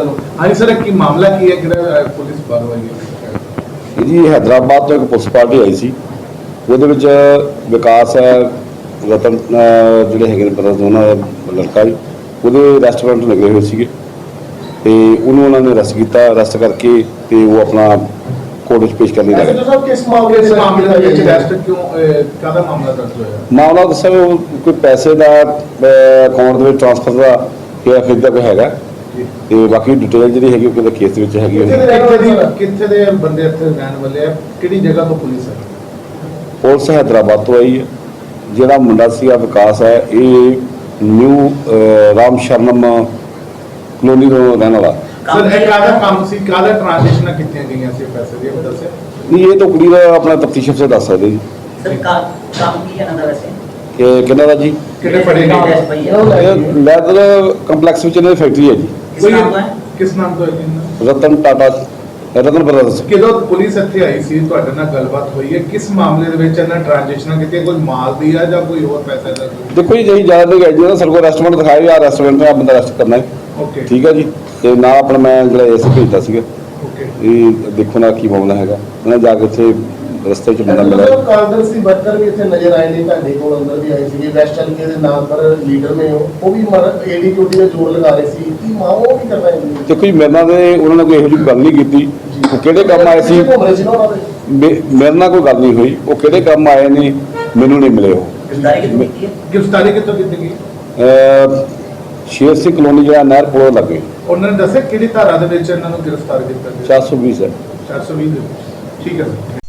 ਚਲੋ। ਹਾਂਜੀ ਸਰ ਕੀ ਮਾਮਲਾ ਕੀ ਹੈ? ਪੁਲਿਸ ਜੀ ਹੈਦਰਾਬਾਦ ਤੋਂ ਇੱਕ ਪੁਲਿਸ ਪਾਰਟੀ ਆਈ ਸੀ। ਉਹਦੇ ਵਿੱਚ ਵਿਕਾਸ ਹੈ ਰਤਨ ਜਿਹੜੇ ਹੈਗੇ ਨੇ ਪਤਾ ਦਾ ਲੜਕਾ ਜੀ। ਉਹਦੇ ਰੈਸਟੋਰੈਂਟ ਲੱਗੇ ਹੋਏ ਸੀਗੇ। ਤੇ ਉਹਨੂੰ ਉਹਨਾਂ ਨੇ ਅਰੈਸਟ ਕੀਤਾ। ਅਰੈਸਟ ਕਰਕੇ ਤੇ ਉਹ ਆਪਣਾ ਕੋਰਟ ਵਿੱਚ ਪੇਸ਼ ਕਰਨ ਲੱਗੇ ਸਾਹਿਬ ਕਿਸ ਮਾਮਲੇ ਦੇ ਮਾਮਲੇ ਦੇ ਵਿੱਚ ਵਿੱਚ ਅਰੈਸਟ ਕਿਉਂ ਅ, ਕਾਹਦਾ ਮਾਮਲਾ ਦਰਜ ਹੋਇਆ? ਮਾਮਲਾ ਉਹ ਕੋਈ ਪੈਸੇ ਦਾ ਅਕਾਊਂਟ ਦੇ ਵਿੱਚ ਟ੍ਰਾਂਸਫਰ ਦਾ ਜਾਂ ਫਿਰ ਦਾ ਕੋਈ ਹੈਗਾ। ਤੇ ਬਾਕੀ ਡਿਟੇਲ ਜਿਹੜੀ ਹੈਗੀ ਉਹ ਕਿਹਦੇ ਕੇਸ ਦੇ ਵਿੱਚ ਹੈਗੀ ਦੇ ਰਹਿਣ ਕਿੱਥੇ ਦੀ ਕਿੱਥੇ ਦੇ ਬੰਦੇ ਇੱਥੇ ਰਹਿਣ ਵਾਲੇ ਆ? ਕਿਹੜੀ ਜਗ੍ਹਾ ਤੋਂ ਪੁਲਿਸ ਹੈ ਪੁਲਿਸ ਹੈਦਰਾਬਾਦ ਤੋਂ ਆਈ ਹੈ ਜਿਹੜਾ ਮੁੰਡਾ ਸੀਗਾ ਵਿਕਾਸ ਹੈ ਇਹ ਨਿਊ ਰਾਮ ਸ਼ਰਨਮ ਕਲੋਨੀ ਤੋਂ ਰਹਿਣ ਵਾਲਾ। ਸਰ ਇਹ ਕਾਹਦਾ ਕੰਮ ਸੀ? ਕਾਹਦਾ ਟ੍ਰਾਂਜੈਕਸ਼ਨਾਂ ਕੀਤੀਆਂ ਗਈਆਂ ਸੀ ਪੈਸੇ ਦੀਆਂ ਉਹ ਦੱਸਿਆ ਨਹੀਂ ਇਹ ਤਾਂ ਕੁੜੀ ਦਾ ਆਪਣਾ ਤਫਤੀਸ਼ ਅਫਸਰ ਦੱਸ ਸਕਦੇ ਜੀ। ਸਰ ਕੰਮ ਕੀ ਹੈ ਦਾ ਵੈਸੇ? ਕਿ ਕਿੰਨਾ ਦਾ ਜੀ? ਕਿਹੜੇ ਪਈ ਹੈ? ਇਹ ਲੈਦਰ ਕੰਪਲੈਕਸ ਵਿੱਚ ਇਹਨਾਂ ਦੀ ਫੈਕਟਰੀ ਹੈ ਜੀ। ਕਿਸ ਨਾਮ ਦਾ? ਹੈ ਕਿਸ ਨਾਮ ਤੋਂ ਹੈ ਜੀ? ਇਹਨਾਂ ਦਾ? ਰਤਨ ਟਾਟਾ ਰਤਨ ਬ੍ਰਦਰਸ ਕਿਦੋਂ ਪੁਲਿਸ ਇੱਥੇ ਆਈ ਸੀ? ਤੁਹਾਡੇ ਨਾਲ ਗੱਲਬਾਤ ਹੋਈ ਹੈ। ਕਿਸ ਮਾਮਲੇ ਦੇ ਵਿੱਚ ਇਹਨਾਂ ਟ੍ਰਾਂਜੈਕਸ਼ਨਾਂ ਕੀਤੀਆਂ? ਕੋਈ ਮਾਲ ਦੀ ਆ ਜਾਂ ਕੋਈ ਹੋਰ ਪੈਸੇ ਦਾ? ਦੇਖੋ ਜੀ ਜਿਹੀ ਜ਼ਿਆਦਾ ਗਈ ਜੀ ਸਰਕੋ ਰੈਸਟੋਰੈਂਟ ਦਿਖਾਇਆ ਆ ਰੈਸਟੋਰੈਂਟ ਦਾ ਬੰਦਾ ਰੈਸਟ ਕਰਨਾ ਹੈ। ਓਕੇ ਠੀਕ ਹੈ ਜੀ। ਤੇ ਨਾਲ ਆਪਣਾ ਮੈਂ ਜਿਹੜਾ ਐਸ ਭੇਜਦਾ ਸੀਗਾ। ਓਕੇ ਇਹ ਦੇਖੋ ਨਾ ਕੀ ਮਾਮਲਾ ਹੈਗਾ। ਉਹਨਾਂ ਜਾ ਕੇ ਉੱਥੇ ਰਸਤੇ 'ਚ ਬੰਦਾ ਮਿਲਿਆ। ਸਾਹਿਬ ਕਾਂਗਰਸੀ ਵਰਕਰ ਵੀ ਇੱਥੇ ਨਜ਼ਰ ਆਏ ਨੇ ਤੁਹਾਡੇ ਕੋਲ ਅੰਦਰ ਵੀ ਆਏ ਸੀਗੇ ਵੈਸਟ ਹਲਕੇ ਦੇ ਨਾਮ ਪਰ ਲੀਡਰ ਨੇ ਉਹ। ਉਹ ਵੀ ਮਰ ਏਡੀ ਡਿਊਟੀ ਦਾ ਜ਼ੋਰ ਲਗਾ ਰਹੇ ਸੀ। ਕੀ ਮਾਂ ਉਹ ਵੀ ਕਰ ਰਹੇ ਨੇ? ਦੇਖੋ ਜੀ ਮੇਰੇ ਨਾਲ ਤੇ ਉਹਨਾਂ ਨੇ ਕੋਈ ਇਹੋ ਜਿਹੀ ਗੱਲ ਨਹੀਂ ਕੀਤੀ। ਉਹ ਕਿਹੜੇ ਕੰਮ ਆਏ ਸੀ? ਘੁੰਮ ਰਹੇ ਸੀ ਨਾ ਉਹਨਾਂ ਦੇ? ਮੇ- ਮੇਰੇ ਨਾਲ ਕੋਈ ਗੱਲ ਨਹੀਂ ਹੋਈ। ਉਹ ਕਿਹੜੇ ਕੰਮ ਆਏ ਨੇ ਮੈਨੂੰ ਨਹੀਂ ਮਿਲੇ ਉਹ। ਗ੍ਰਿਫਤਾਰੀ ਕਿਦੋਂ ਕੀਤੀ ਹੈ? ਗ੍ਰਿਫਤਾਰੀ ਕਿੱਥੋਂ ਕੀਤੀ ਗਈ? ਅਹ ਸ਼ੇਰ ਸਿੰਘ ਕਲੋਨੀ ਜਿਹੜਾ ਨਹਿਰ ਪੁਲ ਲੱਗੇ ਉਹਨਾਂ ਨੇ ਦੱਸਿਆ ਕਿਹੜੀ ਧਾਰਾ ਦੇ ਵਿੱਚ ਇਹਨਾਂ ਨੂੰ ਗ੍ਰਿਫਤਾਰ ਕੀਤਾ ਗਿਆ? 420 ਹੈ 420 ਦੇ ਵਿੱਚ। ਠੀਕ ਹੈ ਸਰ।